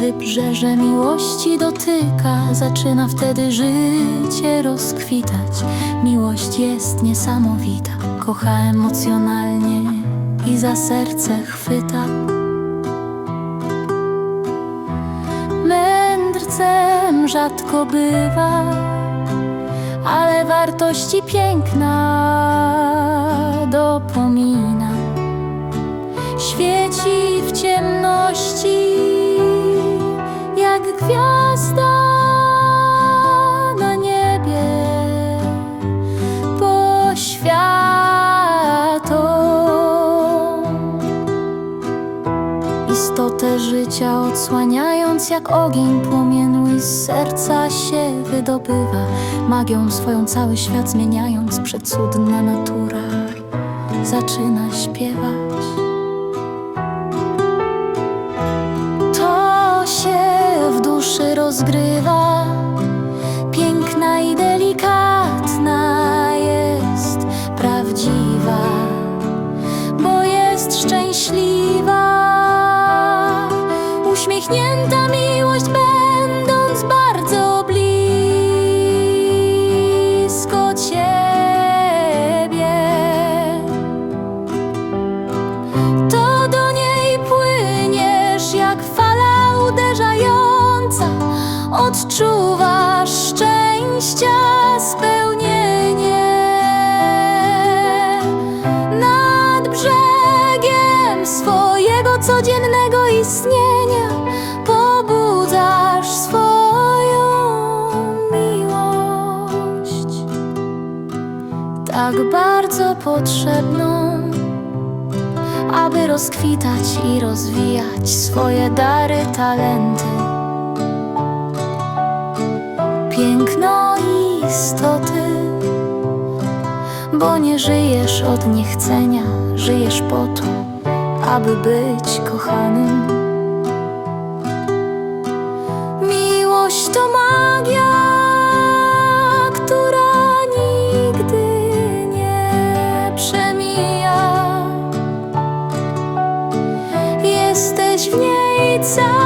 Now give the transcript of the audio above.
wybrzeże miłości dotyka, zaczyna wtedy życie rozkwitać. Miłość jest niesamowita, kocha emocjonalnie i za serce chwyta. Mędrcem rzadko bywa, ale wartości piękna dopomina. Świeci w ciemności gwiazda na niebie poświatą. Istotę życia odsłaniając jak ogień płomienny z serca się wydobywa Magią swoją cały świat zmieniając przecudna natura zaczyna śpiewać rozgrywa odczuwasz szczęścia spełnienie nad brzegiem swojego codziennego istnienia pobudzasz swoją miłość, tak bardzo potrzebną, aby rozkwitać i rozwijać swoje dary, talenty piękno istoty. Bo nie żyjesz od niechcenia, żyjesz po to, aby być kochanym. Miłość to magia, która nigdy nie przemija. Jesteś w niej cały